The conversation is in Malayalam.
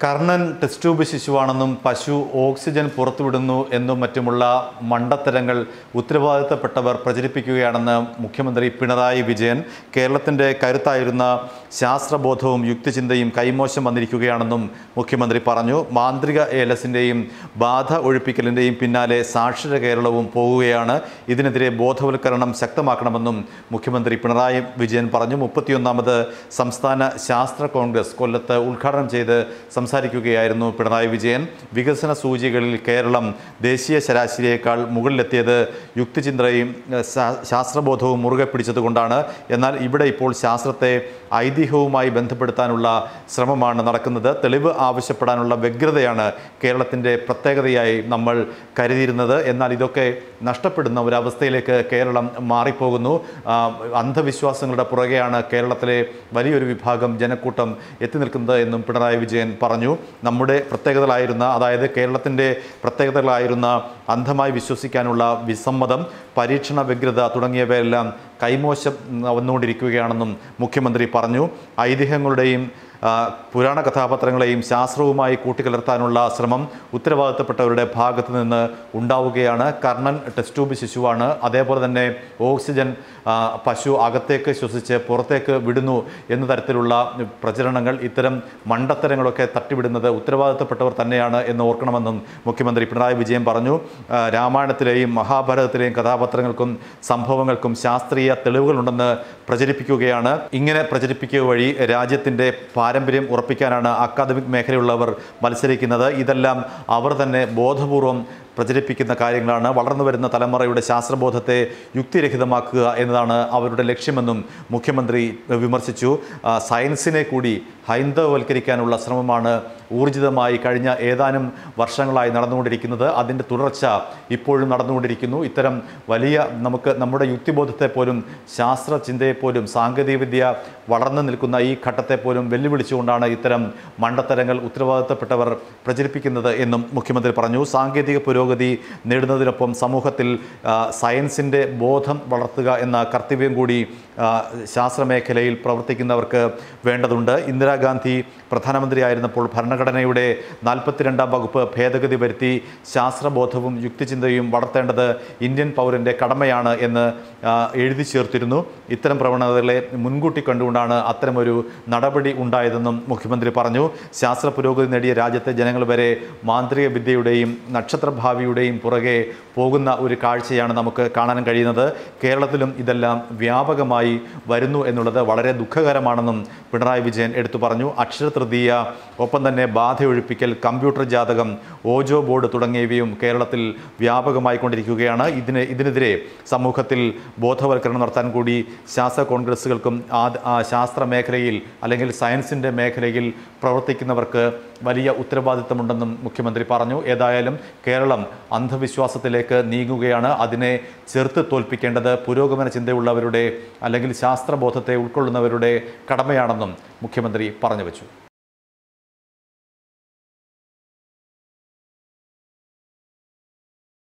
കർണൻ ടെസ്റ്റ് ട്യൂബ് ശിശുവാണെന്നും പശു ഓക്സിജൻ പുറത്തുവിടുന്നു എന്നും മറ്റുമുള്ള മണ്ടത്തരങ്ങൾ ഉത്തരവാദിത്തപ്പെട്ടവർ പ്രചരിപ്പിക്കുകയാണെന്ന് മുഖ്യമന്ത്രി പിണറായി വിജയൻ കേരളത്തിന്റെ കരുത്തായിരുന്ന ശാസ്ത്രബോധവും യുക്തിചിന്തയും കൈമോശം വന്നിരിക്കുകയാണെന്നും മുഖ്യമന്ത്രി പറഞ്ഞു. മാന്ത്രിക ഏലസിന്റെയും ബാധ ഒഴിപ്പിക്കലിന്റെയും പിന്നാലെ സാക്ഷര കേരളവും പോവുകയാണ് ഇതിനെതിരെ ബോധവൽക്കരണം ശക്തമാക്കണമെന്നും മുഖ്യമന്ത്രി പിണറായി വിജയൻ പറഞ്ഞു. മുപ്പത്തിയൊന്നാമത് സംസ്ഥാന ശാസ്ത്ര കോൺഗ്രസ് കൊല്ലത്ത് ഉദ്ഘാടനം ചെയ്ത് സംസാരിക്കുകയായിരുന്നു പിണറായി വിജയൻ. വികസന സൂചികകളിൽ കേരളം ദേശീയ ശരാശരിയേക്കാൾ മുകളിലെത്തിയത് യുക്തിചിന്തയും ശാസ്ത്രബോധവും മുറുകെ പിടിച്ചതുകൊണ്ടാണ്. എന്നാൽ ഇവിടെ ഇപ്പോൾ ശാസ്ത്രത്തെ ഐതിഹ്യവുമായി ബന്ധപ്പെടുത്താനുള്ള ശ്രമമാണ് നടക്കുന്നത്. തെളിവ് ആവശ്യപ്പെടാനുള്ള വ്യഗ്രതയാണ് കേരളത്തിന്റെ പ്രത്യേകതയായി നമ്മൾ കരുതിയിരുന്നത്. എന്നാൽ ഇതൊക്കെ നഷ്ടപ്പെടുന്ന ഒരവസ്ഥയിലേക്ക് കേരളം മാറിപ്പോകുന്നു. അന്ധവിശ്വാസങ്ങളുടെ പുറകെയാണ് കേരളത്തിലെ വലിയൊരു വിഭാഗം ജനക്കൂട്ടം എത്തി നിൽക്കുന്നത് എന്നും പിണറായി വിജയൻ പറഞ്ഞു. നമ്മുടെ പ്രത്യേകതകളായിരുന്ന അതായത് കേരളത്തിന്റെ പ്രത്യേകതകളായിരുന്ന അന്ധമായി വിശ്വസിക്കാനുള്ള വിസമ്മതം പരീക്ഷണ വ്യഗ്രത തുടങ്ങിയവയെല്ലാം കൈമോശം വന്നുകൊണ്ടിരിക്കുകയാണെന്നും മുഖ്യമന്ത്രി പറഞ്ഞു. ഐതിഹ്യങ്ങളുടെയും പുരാണ കഥാപാത്രങ്ങളെയും ശാസ്ത്രവുമായി കൂട്ടിക്കലർത്താനുള്ള ശ്രമം ഉത്തരവാദിത്തപ്പെട്ടവരുടെ ഭാഗത്ത് നിന്ന് ഉണ്ടാവുകയാണ്. കർണൻ ടെസ്റ്റ് ട്യൂബ് ശിശുവാണ്. അതേപോലെ തന്നെ ഓക്സിജൻ പശു അകത്തേക്ക് ശ്വസിച്ച് പുറത്തേക്ക് വിടുന്നു എന്ന തരത്തിലുള്ള പ്രചരണങ്ങൾ ഇത്തരം മണ്ടത്തരങ്ങളൊക്കെ തട്ടിവിടുന്നത് ഉത്തരവാദിത്തപ്പെട്ടവർ തന്നെയാണ് എന്ന് ഓർക്കണമെന്നും മുഖ്യമന്ത്രി പിണറായി വിജയൻ പറഞ്ഞു. രാമായണത്തിലെയും മഹാഭാരതത്തിലെയും കഥാപാത്രങ്ങൾക്കും സംഭവങ്ങൾക്കും ശാസ്ത്രീയ തെളിവുകളുണ്ടെന്ന് പ്രചരിപ്പിക്കുകയാണ്. ഇങ്ങനെ പ്രചരിപ്പിക്കുക വഴി രാജ്യത്തിന്റെ പാരമ്പര്യം ഉറപ്പിക്കാനാണ് അക്കാദമിക് മേഖലയുള്ളവർ മത്സരിക്കുന്നത്. ഇതെല്ലാം അവർ തന്നെ ബോധപൂർവം പ്രചരിപ്പിക്കുന്ന കാര്യങ്ങളാണ് വളർന്നു വരുന്ന തലമുറയുടെ ശാസ്ത്രബോധത്തെ യുക്തിരഹിതമാക്കുക എന്നതാണ് അവരുടെ ലക്ഷ്യമെന്നും മുഖ്യമന്ത്രി വിമർശിച്ചു. സയൻസിനെ കൂടി ഹൈന്ദവവൽക്കരിക്കാനുള്ള ശ്രമമാണ് ഊർജിതമായി കഴിഞ്ഞ ഏതാനും വർഷങ്ങളായി നടന്നുകൊണ്ടിരിക്കുന്നത്. അതിന്റെ തുടർച്ച ഇപ്പോഴും നടന്നുകൊണ്ടിരിക്കുന്നു. ഇത്തരം വലിയ നമുക്ക് നമ്മുടെ യുക്തിബോധത്തെ പോലും ശാസ്ത്ര ചിന്തയെപ്പോലും സാങ്കേതികവിദ്യ വളർന്നു നിൽക്കുന്ന ഈ ഘട്ടത്തെ പോലും വെല്ലുവിളിച്ചുകൊണ്ടാണ് ഇത്തരം മണ്ടത്തരങ്ങൾ ഉത്തരവാദിത്തപ്പെട്ടവർ പ്രചരിപ്പിക്കുന്നത് എന്നും മുഖ്യമന്ത്രി പറഞ്ഞു. സാങ്കേതിക പുരോഗതി നേടുന്നതിനൊപ്പം സമൂഹത്തിൽ സയൻസിന്റെ ബോധം വളർത്തുക എന്ന കർത്തവ്യം കൂടി ശാസ്ത്രമേഖലയിൽ പ്രവർത്തിക്കുന്നവർക്ക് വേണ്ടതുണ്ട്. ഇന്ദിരാഗാന്ധി പ്രധാനമന്ത്രിയായിരുന്നപ്പോൾ ഭരണഘടനയുടെ നാൽപ്പത്തിരണ്ടാം വകുപ്പ് ഭേദഗതി വരുത്തി ശാസ്ത്രബോധവും യുക്തിചിന്തയും വളർത്തേണ്ടത് ഇന്ത്യൻ പൗരന്റെ കടമയാണ് എന്ന് എഴുതി ചേർത്തിരുന്നു. ഇത്തരം പ്രവണതകളെ മുൻകൂട്ടി കണ്ടുകൊണ്ടാണ് അത്തരമൊരു നടപടി ഉണ്ടായതെന്നും മുഖ്യമന്ത്രി പറഞ്ഞു. ശാസ്ത്ര പുരോഗതി നേടിയ രാജ്യത്തെ ജനങ്ങൾ വരെ മാന്ത്രിക വിദ്യയുടെയും നക്ഷത്രഭാവിയുടെയും പുറകെ പോകുന്ന ഒരു കാഴ്ചയാണ് നമുക്ക് കാണാൻ കഴിയുന്നത്. കേരളത്തിലും ഇതെല്ലാം വ്യാപകമായി വരുന്നു എന്നുള്ളത് വളരെ ദുഃഖകരമാണെന്നും പിണറായി വിജയൻ എടുത്തു പറഞ്ഞു. അക്ഷര അക്ഷരതൃതീയ ഒപ്പം തന്നെ ബാധയൊഴിപ്പിക്കൽ കമ്പ്യൂട്ടർ ജാതകം ഓജോ ബോർഡ് തുടങ്ങിയവയും കേരളത്തിൽ വ്യാപകമായി കൊണ്ടിരിക്കുകയാണ്. ഇതിന് ഇതിനെതിരെ സമൂഹത്തിൽ ബോധവൽക്കരണം നടത്താൻ കൂടി ശാസ്ത്ര കോൺഗ്രസ്സുകൾക്കും ശാസ്ത്ര മേഖലയിൽ അല്ലെങ്കിൽ സയൻസിന്റെ മേഖലയിൽ പ്രവർത്തിക്കുന്നവർക്ക് വലിയ ഉത്തരവാദിത്തമുണ്ടെന്നും മുഖ്യമന്ത്രി പറഞ്ഞു. ഏതായാലും കേരളം അന്ധവിശ്വാസത്തിലേക്ക് നീങ്ങുകയാണ്. അതിനെ ചെറുത്ത് തോൽപ്പിക്കേണ്ടത് പുരോഗമന ചിന്തയുള്ളവരുടെ അല്ലെങ്കിൽ ശാസ്ത്രബോധത്തെ ഉൾക്കൊള്ളുന്നവരുടെ കടമയാണെന്നും മുഖ്യമന്ത്രി പറഞ്ഞു വച്ചു.